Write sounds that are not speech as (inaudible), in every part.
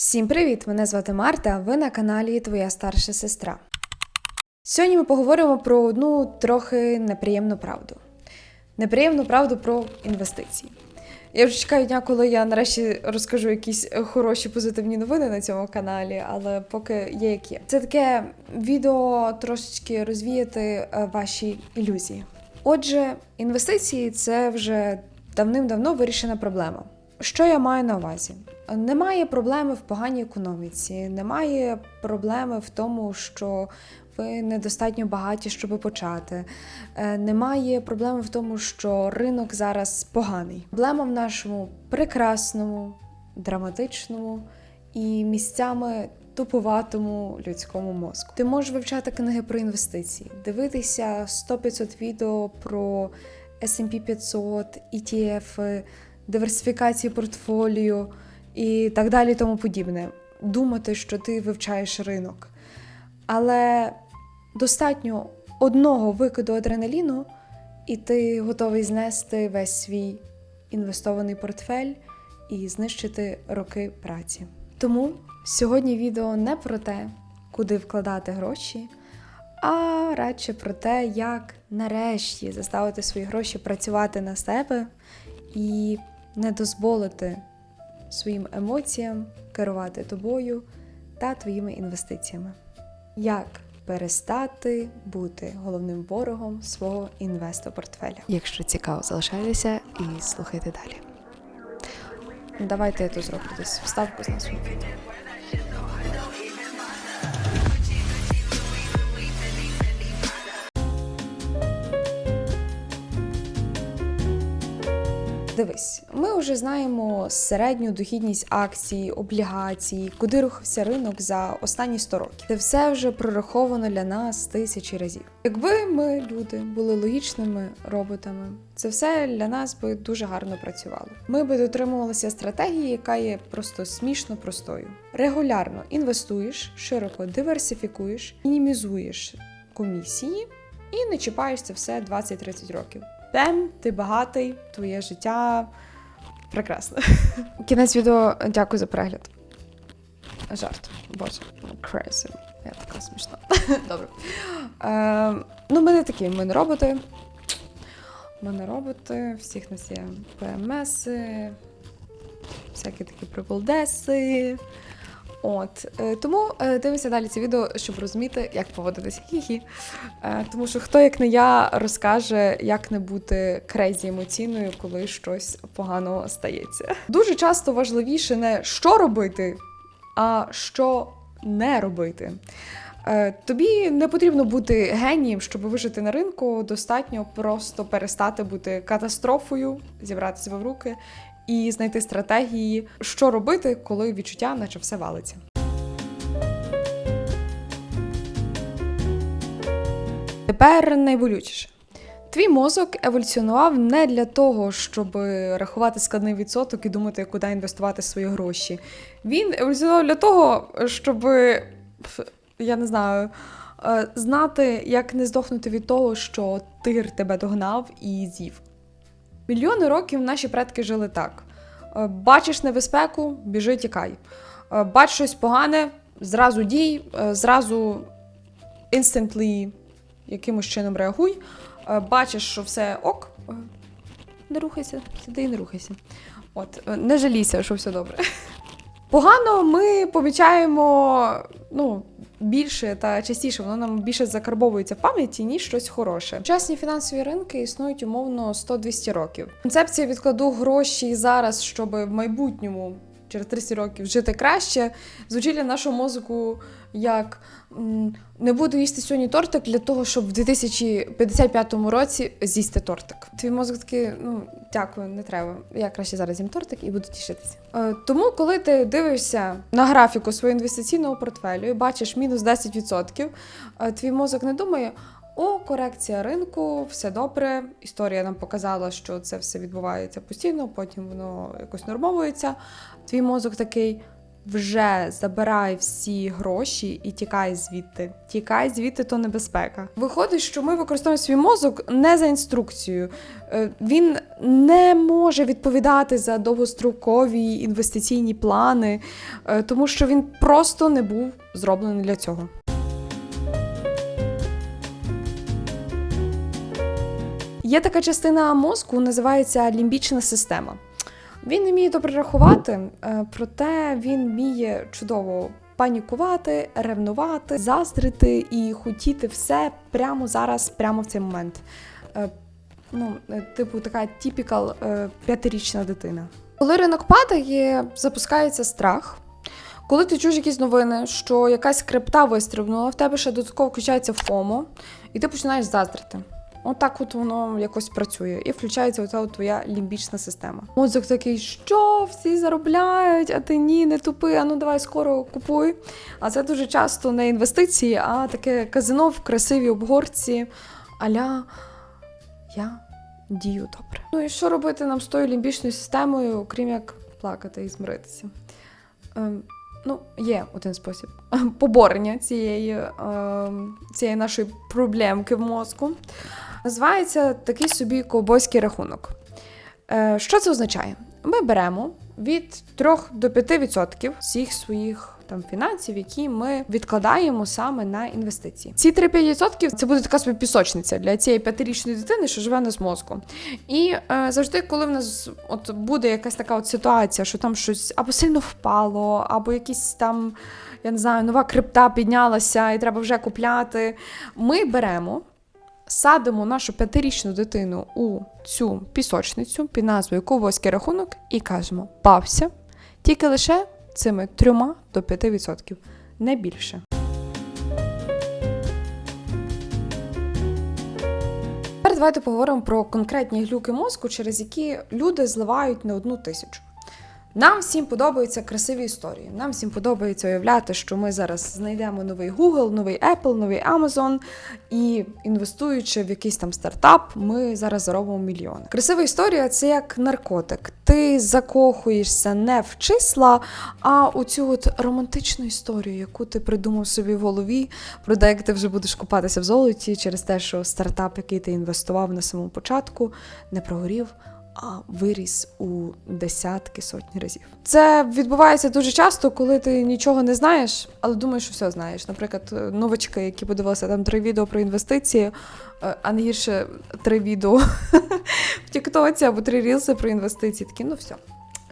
Всім привіт! Мене звати Марта. Ви на каналі Твоя старша сестра. Сьогодні ми поговоримо про одну трохи неприємну правду. Неприємну правду про інвестиції. Я вже чекаю дня, коли я нарешті розкажу якісь хороші позитивні новини на цьому каналі, але поки є як є. Це таке відео трошечки розвіяти е, ваші ілюзії. Отже, інвестиції це вже давним-давно вирішена проблема. Що я маю на увазі? Немає проблеми в поганій економіці, немає проблеми в тому, що ви недостатньо багаті, щоб почати. Е, Немає проблеми в тому, що ринок зараз поганий. Проблема в нашому прекрасному, драматичному і місцями туповатому людському мозку. Ти можеш вивчати книги про інвестиції, дивитися 100-500 відео про S&P 500, ETF, диверсифікації портфоліо і так далі, тому подібне. Думати, що ти вивчаєш ринок. Але достатньо одного викиду адреналіну, і ти готовий знести весь свій інвестований портфель і знищити роки праці. Тому сьогодні відео не про те, куди вкладати гроші, а радше про те, як нарешті заставити свої гроші працювати на себе і не дозволити своїм емоціям керувати тобою та твоїми інвестиціями. Як перестати бути головним ворогом свого інвестопортфеля? Якщо цікаво, залишайтеся і слухайте далі. Давайте я тут зроблю десь вставку з назвою відео. Дивись, ми вже знаємо середню дохідність акцій, облігацій, куди рухався ринок за останні 100 років. Це все вже прораховано для нас тисячі разів. Якби ми, люди, були логічними роботами, це все для нас би дуже гарно працювало. Ми би дотримувалися стратегії, яка є просто смішно простою. Регулярно інвестуєш, широко диверсифікуєш, мінімізуєш комісії і не чіпаєш це все 20-30 років. Бем, ти багатий, твоє життя прекрасне. (laughs) Кінець відео, дякую за перегляд. Жарт, боже, crazy. Я така смішна. (laughs) Добре. Е, ну, ми не такі, ми не роботи. Ми не роботи, всіх нас є ПМСи, всякі такі приколдеси. От е, тому е, дивимося далі це відео, щоб розуміти, як поводитися. Хі-хі. Е, тому що хто, як не я, розкаже, як не бути крейзі емоційною, коли щось погано стається. Дуже часто важливіше не що робити, а що не робити. Тобі не потрібно бути генієм, щоб вижити на ринку. Достатньо просто перестати бути катастрофою, зібрати себе в руки і знайти стратегії, що робити, коли відчуття, наче все валиться. Тепер найболючіше. Твій мозок еволюціонував не для того, щоб рахувати складний відсоток і думати, куди інвестувати свої гроші. Він еволюціонував для того, щоб я не знаю, е, знати, як не здохнути від того, що тигр тебе догнав і з'їв. Мільйони років наші предки жили так: Е, бачиш небезпеку, біжи, тікай. Е, Бач щось погане, зразу дій, е, зразу instantly якимось чином реагуй. Бачиш, що все ок, не рухайся, сиди і не рухайся. От, не жалійся, що все добре. (laughs) Погано ми помічаємо ну, більше та частіше, воно нам більше закарбовується в пам'яті, ніж щось хороше. Сучасні фінансові ринки існують умовно 100-200 років. Концепція відкладу гроші зараз, щоб в майбутньому. Через 30 років жити краще, звучить для нашого мозку як не буду їсти сьогодні тортик для того, щоб в 2055 році з'їсти тортик. Твій мозок такий, ну дякую, не треба. Я краще зараз з'їм тортик і буду тішитися. Е, тому, коли ти дивишся на графіку свого інвестиційного портфелю і бачиш мінус 10%, е, твій мозок не думає. О, корекція ринку, все добре. Історія нам показала, що це все відбувається постійно, потім воно якось нормовується. Твій мозок такий: вже забирай всі гроші і тікай звідти. Тікай звідти, то небезпека. Виходить, що ми використовуємо свій мозок не за інструкцією. Е, Він не може відповідати за довгострокові інвестиційні плани, е, тому що він просто не був зроблений для цього. Є така частина мозку, називається лімбічна система. Він не вміє добре рахувати, е, проте він вміє чудово панікувати, ревнувати, заздрити і хотіти все прямо зараз, прямо в цей момент. Е, Ну, е, типу, така тіпікал п'ятирічна дитина. Коли ринок падає, запускається страх. Коли ти чуєш якісь новини, що якась крипта вистрибнула, в тебе ще додатково включається ФОМО, і ти починаєш заздрити. Отак от воно якось працює, і включається оця от твоя лімбічна система. Мозок такий, що всі заробляють, а ти ні, не тупи, а ну давай скоро купуй. А це дуже часто не інвестиції, а таке казино в красивій обгорці. Аля я дію добре. Ну і що робити нам з тою лімбічною системою, крім як плакати і змиритися? Ем, ну, є один спосіб поборення цієї, ем, цієї нашої проблемки в мозку. Називається такий собі ковбойський рахунок. Е, що це означає? Ми беремо від 3 до 5% всіх своїх там фінансів, які ми відкладаємо саме на інвестиції. Ці 3-5% це буде така собі пісочниця для цієї п'ятирічної дитини, що живе не з мозку. І е, завжди, коли в нас от буде якась така от ситуація, що там щось або сильно впало, або якісь там, я не знаю, нова крипта піднялася і треба вже купляти. Ми беремо садимо нашу п'ятирічну дитину у цю пісочницю під назвою Ковбойський рахунок і кажемо: бався тільки лише цими трьома до 5%, не більше. Тепер давайте поговоримо про конкретні глюки мозку, через які люди зливають не одну тисячу. Нам всім подобаються красиві історії. Нам всім подобається уявляти, що ми зараз знайдемо новий Google, новий Apple, новий Amazon, і інвестуючи в якийсь там стартап, ми зараз заробимо мільйони. Красива історія це як наркотик. Ти закохуєшся не в числа, а у цю от романтичну історію, яку ти придумав собі в голові, про те, як ти вже будеш купатися в золоті через те, що стартап, який ти інвестував на самому початку, не прогорів а виріс у десятки сотні разів. Це відбувається дуже часто, коли ти нічого не знаєш, але думаєш, що все знаєш. Наприклад, новачки, які подивилися там три відео про інвестиції, е, а не гірше три відео (laughs) в Тіктоці або три рілси про інвестиції. Такі, ну все.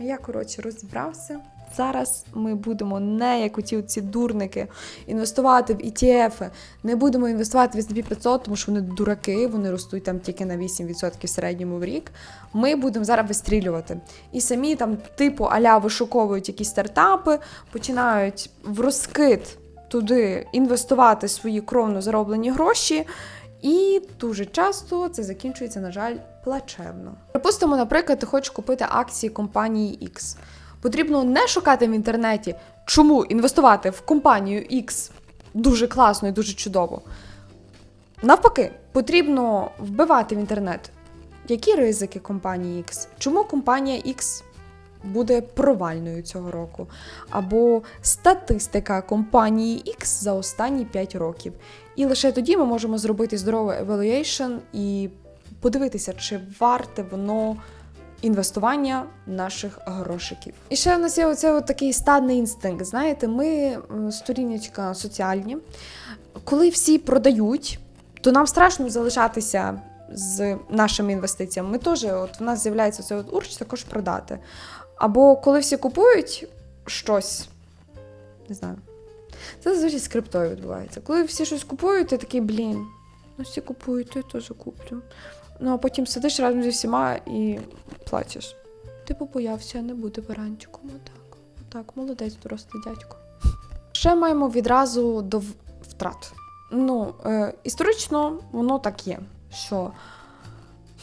Я коротше розібрався. Зараз ми будемо не як оті ці дурники інвестувати в ETF, не будемо інвестувати в S&P 500, тому що вони дураки, вони ростуть там тільки на 8% в середньому в рік. Ми будемо зараз вистрілювати. І самі там, типу, аля вишуковують якісь стартапи, починають в розкид туди інвестувати свої кровно зароблені гроші. І дуже часто це закінчується, на жаль, плачевно. Припустимо, наприклад, ти хочеш купити акції компанії X. Потрібно не шукати в інтернеті, чому інвестувати в компанію X дуже класно і дуже чудово. Навпаки, потрібно вбивати в інтернет, які ризики компанії X, чому компанія X буде провальною цього року, або статистика компанії X за останні 5 років. І лише тоді ми можемо зробити здоровий evaluation і подивитися, чи варте воно інвестування наших грошиків. І ще в нас є оцей от такий стадний інстинкт. Знаєте, ми сторіночка соціальні, коли всі продають, то нам страшно залишатися з нашими інвестиціями. Ми теж, от в нас з'являється цей от урч також продати. Або коли всі купують щось, не знаю. Це зазвичай з криптою відбувається. Коли всі щось купують, ти такий, блін, ну всі купують, то я теж куплю. Ну, а потім сидиш разом зі всіма і плачеш. Ти побоявся не бути баранчиком. Отак. Отак, молодець, дорослий дядько. Ще маємо відразу до втрат. Ну, е, історично воно так є, що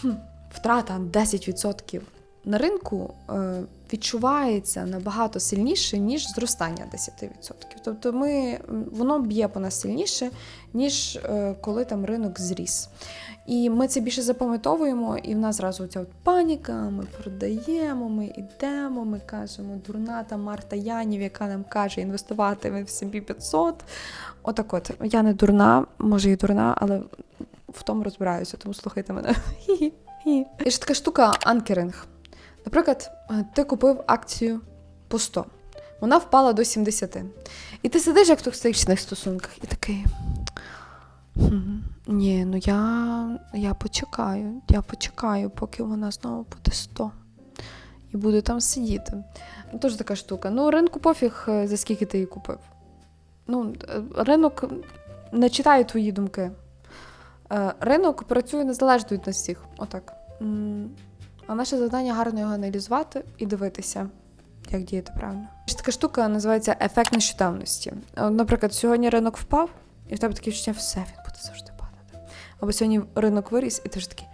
хм, втрата 10% на ринку е, відчувається набагато сильніше, ніж зростання 10%. Тобто ми, воно б'є по нас сильніше, ніж е, коли там ринок зріс. І ми це більше запам'ятовуємо, і в нас зразу ця от паніка, ми продаємо, ми йдемо, ми кажемо, дурна та Марта Янів, яка нам каже інвестувати в S&P 500. Отак от, я не дурна, може і дурна, але в тому розбираюся, тому слухайте мене. (laughs) І ще така штука анкеринг. Наприклад, е, ти купив акцію по 100, вона впала до 70. І ти сидиш як в токсичних стосунках, і такий. Ні, ну я, я почекаю, я почекаю, поки вона знову буде 100. І буду там сидіти. Ну, Тож така штука. Ну, ринку пофіг, е, за скільки ти її купив. Ну, е, ринок не читає твої думки. Ринок працює незалежно від нас всіх. Отак. А наше завдання гарно його аналізувати і дивитися, як діяти правильно. Ще така штука називається ефект нещодавності. Е, Наприклад, сьогодні ринок впав, і в тебе таке відчуття, все, він буде завжди падати. Або сьогодні ринок виріс, і ти вже такий.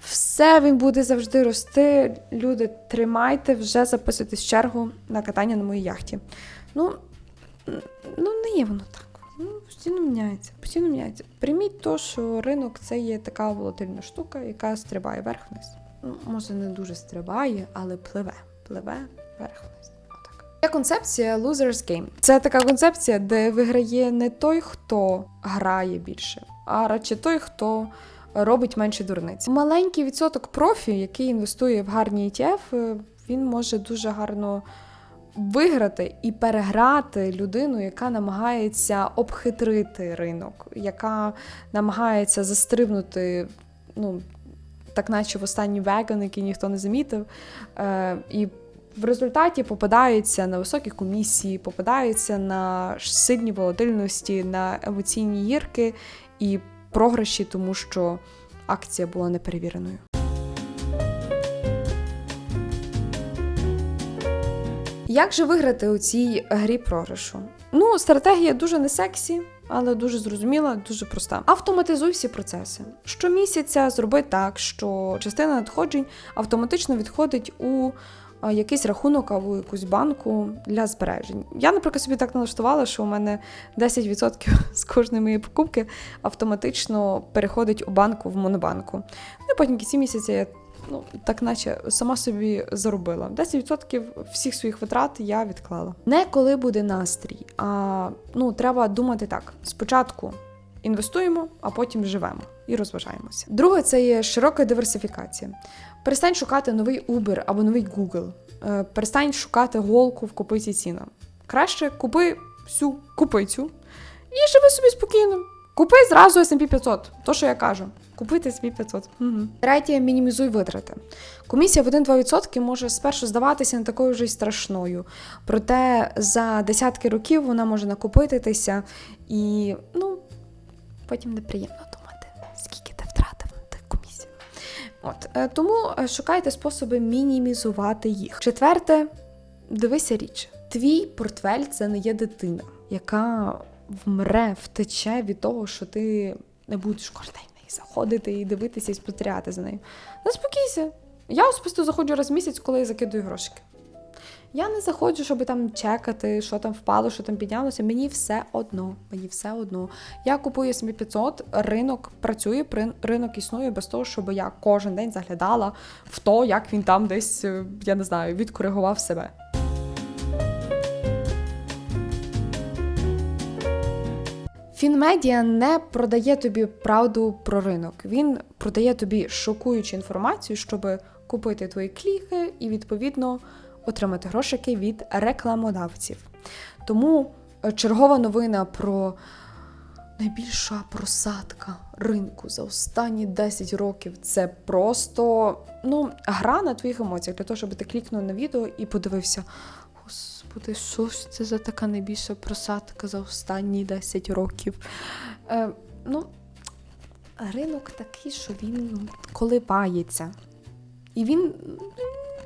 Все він буде завжди рости. Люди, тримайте, вже записуйтесь в чергу на катання на моїй яхті. Ну, ну не є воно так. Ну, постійно міняється, постійно міняється. Прийміть то, що ринок це є така волатильна штука, яка стрибає вверх-вниз. Ну, може, не дуже стрибає, але пливе. Пливе вверх-вниз. Є концепція Losers Game. Це така концепція, де виграє не той, хто грає більше, а радше той, хто робить менше дурниць. Маленький відсоток профі, який інвестує в гарні ETF, е, він може дуже гарно виграти і переграти людину, яка намагається обхитрити ринок, яка намагається застрибнути, ну, так наче в останній веган, який ніхто не замітив. Е, і в результаті попадаються на високі комісії, попадаються на сильні волатильності, на емоційні гірки і програші, тому що акція була неперевіреною. Як же виграти у цій грі програшу? Ну, стратегія дуже не сексі, але дуже зрозуміла, дуже проста. Автоматизуй всі процеси. Щомісяця зроби так, що частина надходжень автоматично відходить у якийсь рахунок або якусь банку для збережень. Я, наприклад, собі так налаштувала, що у мене 10% з кожної моєї покупки автоматично переходить у банку в монобанку. Ну і потім кінці місяця я ну, так наче сама собі заробила. 10% всіх своїх витрат я відклала. Не коли буде настрій, а ну, треба думати так: спочатку інвестуємо, а потім живемо і розважаємося. Друге, це є широка диверсифікація. Перестань шукати новий Uber або новий Google. Е, Перестань шукати голку в копиці ціна. Краще купи всю купицю і живи собі спокійно. Купи зразу S&P 500, то що я кажу. Купити S&P 500. Угу. Третє, мінімізуй витрати. Комісія в 1-2% може спершу здаватися не такою вже й страшною. Проте за десятки років вона може накопитися і ну, потім неприємно думати, скільки ти втратив на тих комісіях. От, е, тому е, шукайте способи мінімізувати їх. Четверте, дивися річ. Твій портфель це не є дитина, яка вмре, втече від того, що ти не будеш кожен день неї заходити і дивитися і спостерігати за нею. Заспокійся. Я особисто заходжу раз в місяць, коли я закидую грошики. Я не заходжу, щоб там чекати, що там впало, що там піднялося. Мені все одно. Мені все одно. Я купую собі 500, ринок працює, ринок існує без того, щоб я кожен день заглядала в то, як він там десь, е, я не знаю, відкоригував себе. Фінмедіа не продає тобі правду про ринок. Він продає тобі шокуючу інформацію, щоб купити твої кліки і відповідно отримати грошики від рекламодавців. Тому е, чергова новина про найбільша просадка ринку за останні 10 років це просто ну, гра на твоїх емоціях для того, щоб ти клікнув на відео і подивився. Господи, що ж це за така найбільша просадка за останні 10 років? Е, ну, ринок такий, що він коливається. І він,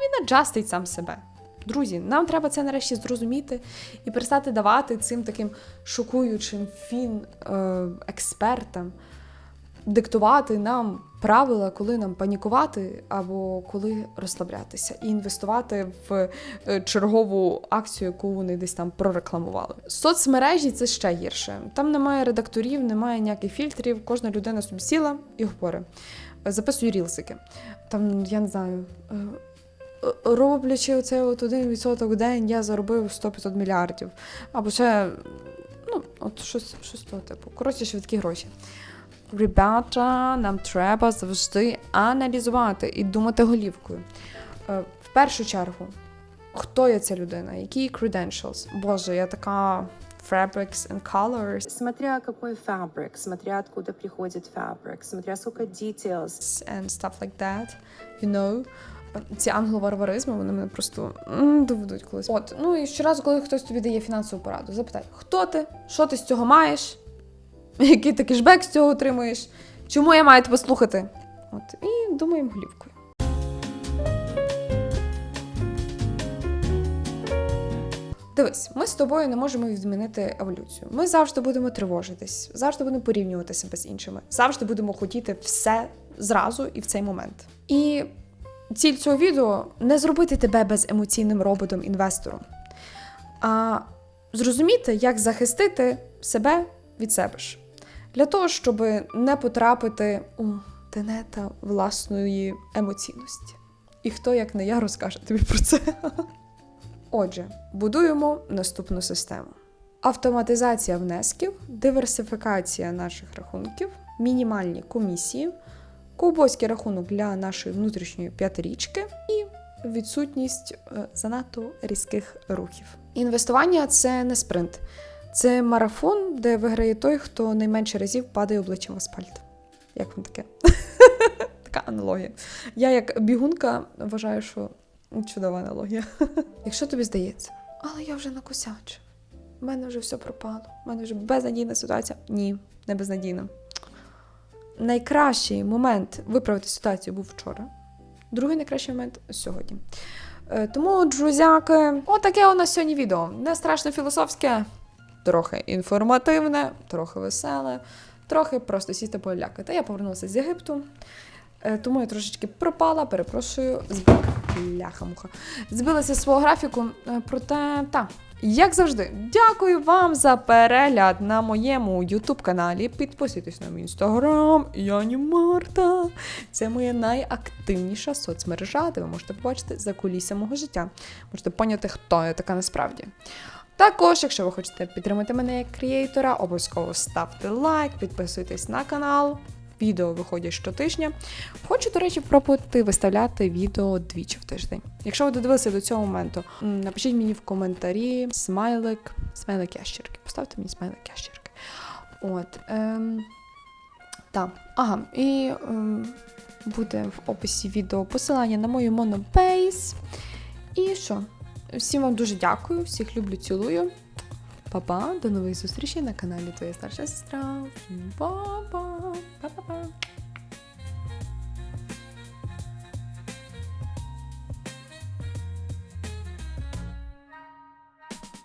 він аджастить сам себе. Друзі, нам треба це нарешті зрозуміти і перестати давати цим таким шокуючим фін е, диктувати нам правила, коли нам панікувати або коли розслаблятися, і інвестувати в е, чергову акцію, яку вони десь там прорекламували. Соцмережі це ще гірше. Там немає редакторів, немає ніяких фільтрів. Кожна людина собі сіла і говорить. Записую рілсики. Там, я не знаю. е, Роблячи оце от 1% в день, я заробив 100-500 мільярдів. Або ще, ну, от щось, щось того типу. Коротше, швидкі гроші. Ребята, нам треба завжди аналізувати і думати голівкою. Е, В першу чергу, хто є ця людина, які credentials? Боже, я така fabrics and colors Смотря какой фабрик, смотря откуда приходит фабрик, смотря сколько details. and stuff like that, you know. Ці англоварваризми, вони мене просто доведуть колись. От, ну і щоразу, коли хтось тобі дає фінансову пораду, запитай, хто ти, що ти з цього маєш, (laughs) який ти кешбек з цього отримуєш, чому я маю тебе слухати? От, і думаємо голівкою. Дивись, ми з тобою не можемо відмінити еволюцію. Ми завжди будемо тривожитись, завжди будемо порівнювати себе з іншими, завжди будемо хотіти все зразу і в цей момент. І ціль цього відео не зробити тебе беземоційним роботом-інвестором, а зрозуміти, як захистити себе від себе ж. Для того, щоб не потрапити у тенета власної емоційності. І хто, як не я, розкаже тобі про це. (laughs) Отже, будуємо наступну систему: автоматизація внесків, диверсифікація наших рахунків, мінімальні комісії, ковбойський рахунок для нашої внутрішньої п'ятирічки і відсутність е, занадто різких рухів. Інвестування це не спринт, це марафон, де виграє той, хто найменше разів падає обличчям в асфальт. Як вам таке? (laughs) Така аналогія. Я як бігунка вважаю, що чудова аналогія. (laughs) Якщо тобі здається, але я вже накосячив, в мене вже все пропало, в мене вже безнадійна ситуація. Ні, не безнадійна. Найкращий момент виправити ситуацію був вчора. Другий найкращий момент сьогодні. Е, Тому, друзяки, отаке у нас сьогодні відео. Не страшно філософське, трохи інформативне, трохи веселе, трохи просто сісти полякати. Я повернулася з Єгипту. Е, Тому я трошечки пропала, перепрошую, збила ляха-муха. Збилася з свого графіку. е, Проте, так, як завжди, дякую вам за перегляд на моєму YouTube каналі. Підписуйтесь на мій інстаграм, Яні Марта. Це моя найактивніша соцмережа, де ви можете побачити за кулісся мого життя. Можете поняти, хто я така насправді. Також, якщо ви хочете підтримати мене як креатора, обов'язково ставте лайк, підписуйтесь на канал. Відео виходять щотижня. Хочу, до речі, пробувати виставляти відео двічі в тиждень. Якщо ви додивилися до цього моменту, напишіть мені в коментарі смайлик, смайлик ящерки. Поставте мені смайлик ящерки. От. Ем, так. Ага, і ем, буде в описі відео посилання на мою монобейс. І що? Всім вам дуже дякую, всіх люблю, цілую. Па-па, до нових зустрічей на каналі Твоя старша сестра. Па-па!